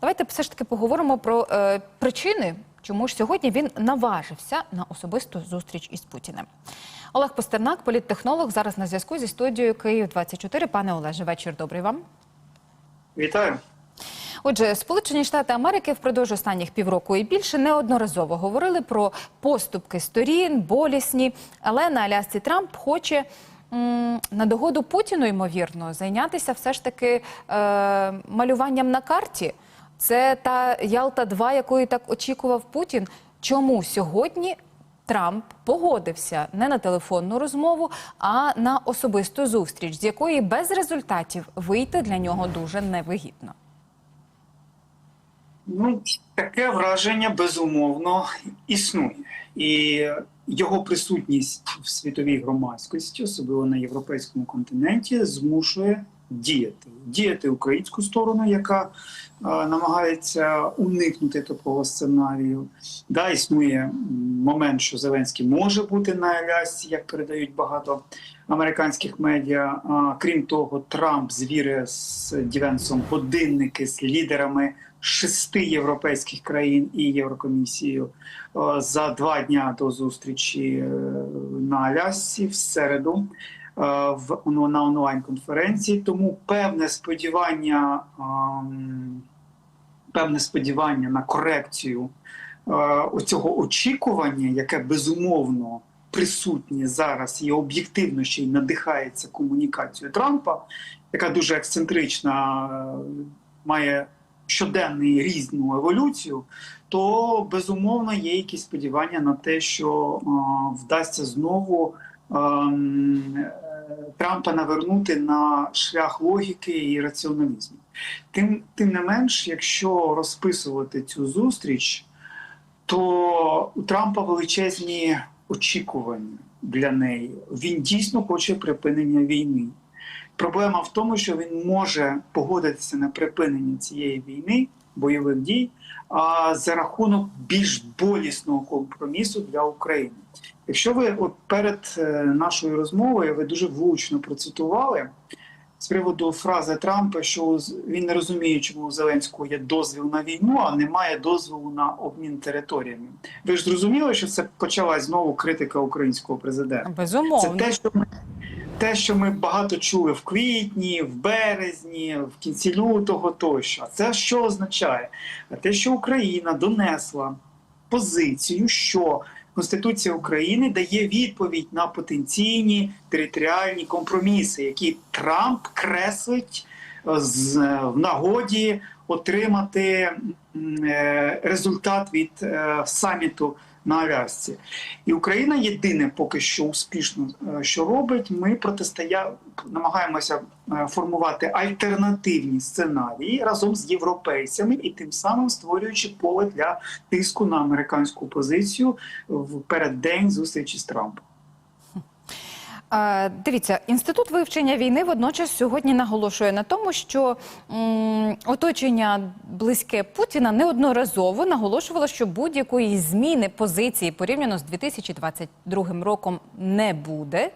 Давайте все ж таки поговоримо про е, причини, чому ж сьогодні він наважився на особисту зустріч із Путіним. Олег Постернак, політтехнолог, зараз на зв'язку зі студією Київ 24 Пане Олеже, вечір добрий вам. Вітаю. Отже, Сполучені Штати Америки впродовж останніх півроку і більше неодноразово говорили про поступки сторін, болісні. Але на Алясці Трамп хоче м, на догоду Путіну, ймовірно, зайнятися все ж таки е, малюванням на карті. Це та Ялта 2 якої так очікував Путін. Чому сьогодні Трамп погодився не на телефонну розмову, а на особисту зустріч, з якої без результатів вийти для нього дуже невигідно. Ну, таке враження безумовно існує. І його присутність в світовій громадськості, особливо на європейському континенті, змушує діяти. Діяти українську сторону, яка е, намагається уникнути такого сценарію. Да, існує момент, що Зеленський може бути на Алясці, як передають багато американських медіа. А, крім того, Трамп звірює з Дівенсом годинники з лідерами шести європейських країн і Єврокомісією е, за два дня до зустрічі е, на Алясці в середу в ну, на онлайн-конференції. Тому певне сподівання, ем, певне сподівання на корекцію е, оцього очікування, яке безумовно присутнє зараз і об'єктивно ще й надихається комунікацією Трампа, яка дуже ексцентрична, е, має щоденний різну еволюцію, то безумовно є якісь сподівання на те, що е, вдасться знову ем, е, Трампа навернути на шлях логіки і раціоналізму. Тим, тим не менш, якщо розписувати цю зустріч, то у Трампа величезні очікування для неї. Він дійсно хоче припинення війни. Проблема в тому, що він може погодитися на припинення цієї війни, бойових дій, а за рахунок більш болісного компромісу для України. Якщо ви от перед е, нашою розмовою ви дуже влучно процитували з приводу фрази Трампа, що він не розуміє, чому у Зеленського є дозвіл на війну, а немає дозволу на обмін територіями. Ви ж зрозуміли, що це почалась знову критика українського президента. Безумовно. Це те, що ми те, що ми багато чули в квітні, в березні, в кінці лютого тощо. А це що означає? А те, що Україна донесла позицію, що Конституція України дає відповідь на потенційні територіальні компроміси, які Трамп креслить е, з е, в нагоді отримати е, результат від е, саміту на Алясці. І Україна єдине поки що успішно, е, що робить. Ми протистоя... намагаємося формувати альтернативні сценарії разом з європейцями і тим самим створюючи поле для тиску на американську позицію в переддень зустрічі з Трампом. Дивіться, інститут вивчення війни водночас сьогодні наголошує на тому, що оточення близьке Путіна неодноразово наголошувало, що будь-якої зміни позиції порівняно з 2022 роком не буде.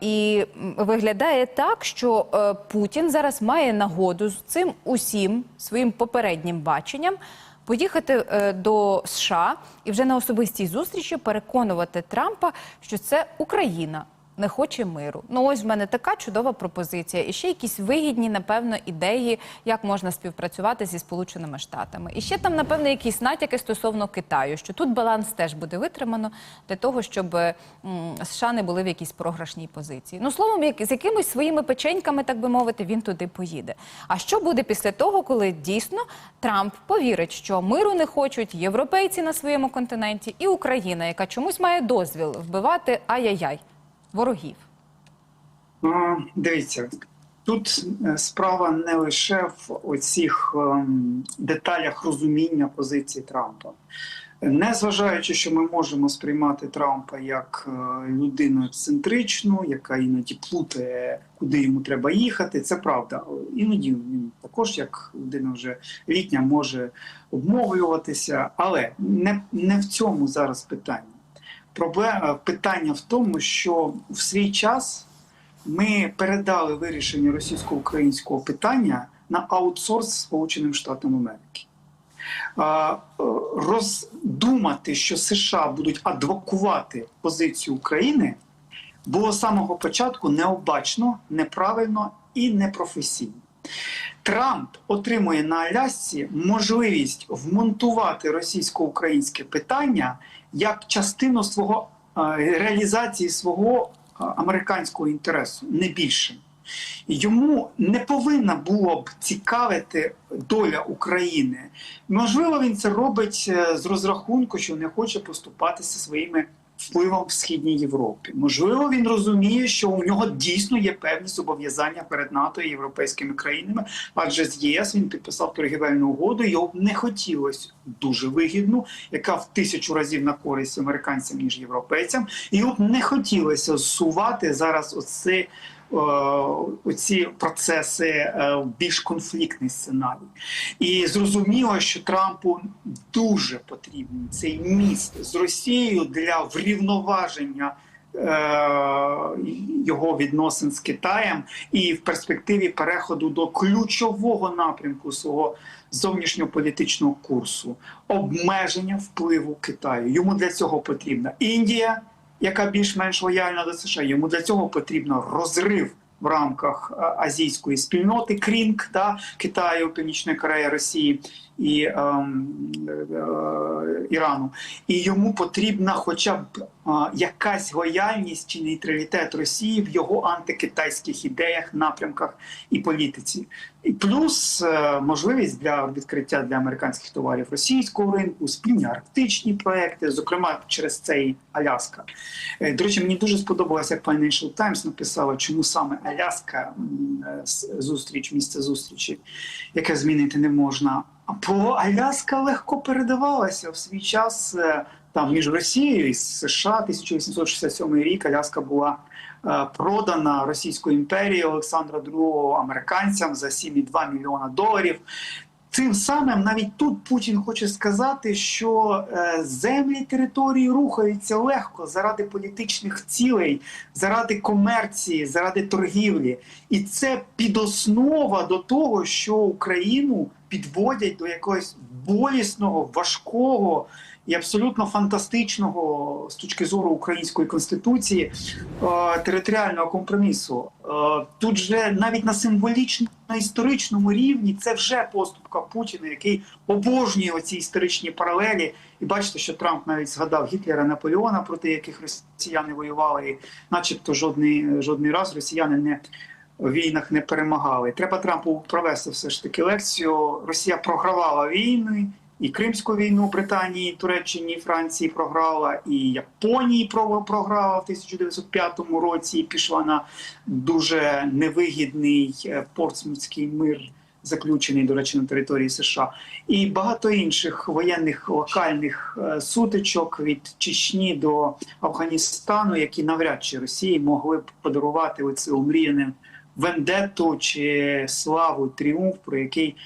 І виглядає так, що е, Путін зараз має нагоду з цим усім своїм попереднім баченням поїхати е, до США і вже на особистій зустрічі переконувати Трампа, що це Україна. Не хоче миру. Ну ось в мене така чудова пропозиція. І ще якісь вигідні, напевно, ідеї, як можна співпрацювати зі Сполученими Штатами. І ще там, напевно, якісь натяки стосовно Китаю, що тут баланс теж буде витримано для того, щоб США не були в якійсь програшній позиції. Ну, словом, як з якимись своїми печеньками, так би мовити, він туди поїде. А що буде після того, коли дійсно Трамп повірить, що миру не хочуть європейці на своєму континенті і Україна, яка чомусь має дозвіл вбивати ай-яй-яй ворогів? Е, Дивіться, тут е, справа не лише в оцих ем, деталях розуміння позиції Трампа. Незважаючи, що ми можемо сприймати Трампа як е, людину ексцентричну, яка іноді плутає, куди йому треба їхати, це правда. Іноді він також, як людина вже літня, може обмовлюватися, але не, не в цьому зараз питання. Проблема питання в тому, що в свій час ми передали вирішення російсько-українського питання на аутсорс Сполученим Штатам Америки. Е, Роздумати, що США будуть адвокувати позицію України, було з самого початку необачно, неправильно і непрофесійно. Трамп отримує на Алясці можливість вмонтувати російсько-українське питання як частину свого е, реалізації свого е, американського інтересу, не більше. Йому не повинна було б цікавити доля України. Можливо, він це робить е, з розрахунку, що не хоче поступатися своїми впливом в східній Європі. Можливо, він розуміє, що у нього дійсно є певні зобов'язання перед НАТО і європейськими країнами, адже з єС він підписав торгівельну угоду. Його не хотілося дуже вигідну, яка в тисячу разів на користь американцям ніж європейцям. І б не хотілося зсувати зараз оце. Е, Оці процеси е, в більш конфліктний сценарій, і зрозуміло, що Трампу дуже потрібен цей міст з Росією для врівноваження е, його відносин з Китаєм і в перспективі переходу до ключового напрямку свого зовнішньополітичного курсу обмеження впливу Китаю. Йому для цього потрібна Індія, яка більш-менш лояльна до США. Йому для цього потрібно розрив. В рамках е, азійської спільноти Крінг та Китаю, Північної Кореї, Росії і ем, е, Ірану, і йому потрібна хоча б е, якась лояльність чи нейтралітет Росії в його антикитайських ідеях, напрямках і політиці, і плюс е, можливість для відкриття для американських товарів російського ринку, спільні арктичні проекти, зокрема через цей Аляска. Е, До речі, мені дуже сподобалося, як Financial Times написала, чому саме Аляска е, зустріч, місце зустрічі, яке змінити не можна. Бо Аляска легко передавалася в свій час там між Росією і США 1867 рік. Аляска була продана Російською імперією Олександра II американцям за 7,2 мільйона доларів. Цим самим навіть тут Путін хоче сказати, що е, землі території рухаються легко заради політичних цілей, заради комерції, заради торгівлі, і це підоснова до того, що Україну підводять до якогось болісного, важкого і абсолютно фантастичного з точки зору української конституції е, територіального компромісу. Е, Тут же навіть на символічно-історичному рівні це вже поступка Путіна, який обожнює оці історичні паралелі. І бачите, що Трамп навіть згадав Гітлера Наполеона, проти яких росіяни воювали, і начебто жодний, жодний раз росіяни не війнах не перемагали. Треба Трампу провести все ж таки лекцію. Росія програвала війни. І Кримську війну Британії, Туреччині, Франції програла, і Японії про- програла в 1905 році. і Пішла на дуже невигідний е, портсмутський мир, заключений, до речі, на території США, і багато інших воєнних локальних е, сутичок від Чечні до Афганістану, які навряд чи Росії могли б подарувати оце омріяне вендетту чи славу тріумф, про який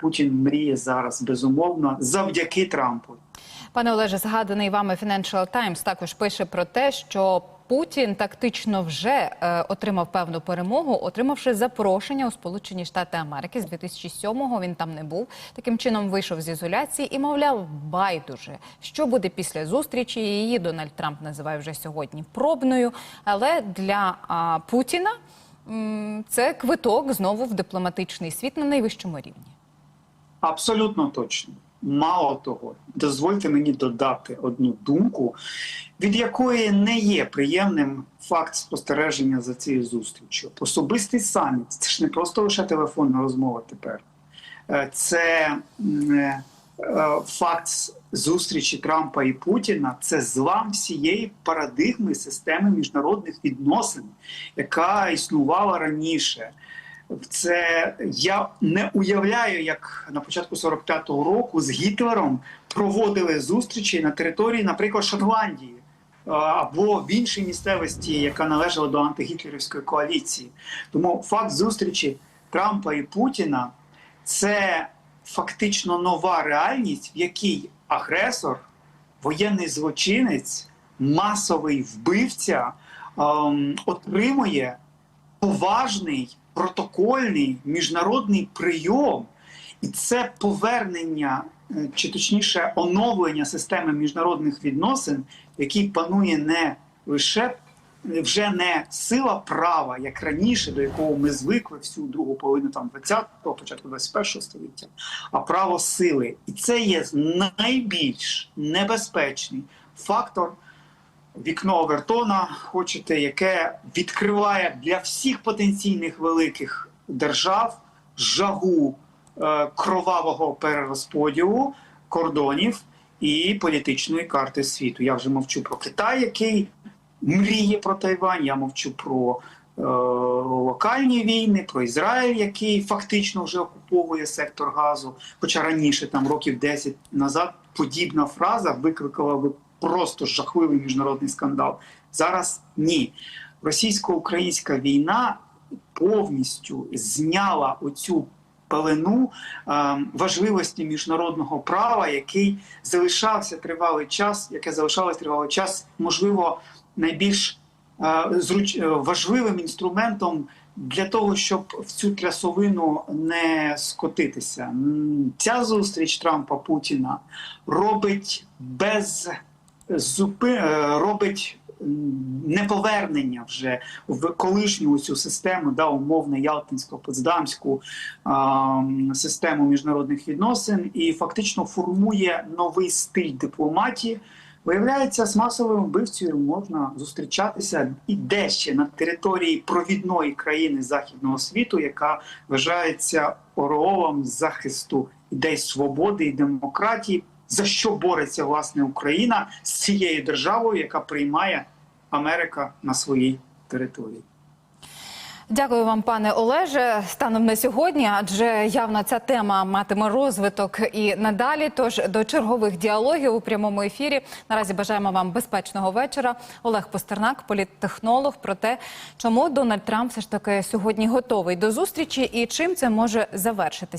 Путін мріє зараз безумовно завдяки Трампу. Пане Олеже, згаданий вами Financial Times також пише про те, що Путін тактично вже е, отримав певну перемогу, отримавши запрошення у Сполучені Штати Америки з 2007-го Він там не був. Таким чином вийшов з ізоляції і, мовляв, байдуже, що буде після зустрічі. Її Дональд Трамп називає вже сьогодні пробною. Але для а, Путіна це квиток знову в дипломатичний світ на найвищому рівні. Абсолютно точно. Мало того, дозвольте мені додати одну думку, від якої не є приємним факт спостереження за цією зустрічю. Особистий саміт це ж не просто лише телефонна розмова тепер. Е, Це е, факт зустрічі Трампа і Путіна, це злам всієї парадигми системи міжнародних відносин, яка існувала раніше. Це я не уявляю, як на початку 45-го року з Гітлером проводили зустрічі на території, наприклад, Шотландії або в іншій місцевості, яка належала до антигітлерівської коаліції. Тому факт зустрічі Трампа і Путіна це фактично нова реальність, в якій агресор, воєнний злочинець, масовий вбивця ем, отримує поважний протокольний міжнародний прийом, і це повернення, е, чи точніше оновлення системи міжнародних відносин, в якій панує не лише вже не сила права, як раніше, до якого ми звикли всю другу половину там 20-го, початку 21-го століття, а право сили. І це є найбільш небезпечний фактор вікно Овертона, хочете, яке відкриває для всіх потенційних великих держав жагу е, кровавого перерозподілу кордонів і політичної карти світу. Я вже мовчу про Китай, який мріє про Тайвань. Я мовчу про е, локальні війни, про Ізраїль, який фактично вже окуповує сектор газу. Хоча раніше, там років 10 назад, подібна фраза викликала би просто жахливий міжнародний скандал. Зараз ні. Російсько-українська війна повністю зняла оцю пелену важливості міжнародного права, який залишався тривалий час, яке залишалось тривалий час, можливо, найбільш зруч... е, важливим інструментом для того, щоб в цю трясовину не скотитися. Ця зустріч Трампа Путіна робить без зупи... е, робить неповернення вже в колишню цю систему, да, умовно ялтинсько потсдамську ем, систему міжнародних відносин і фактично формує новий стиль дипломатії. Виявляється, з масовим вбивцею можна зустрічатися і де ще на території провідної країни західного світу, яка вважається ореолом захисту ідей свободи і демократії, за що бореться власне Україна з цією державою, яка приймає Америка на своїй території. Дякую вам, пане Олеже. Станом на сьогодні, адже явно ця тема матиме розвиток і надалі. Тож до чергових діалогів у прямому ефірі наразі бажаємо вам безпечного вечора. Олег Постернак, політтехнолог, про те, чому Дональд Трамп все ж таки сьогодні готовий до зустрічі і чим це може завершитися.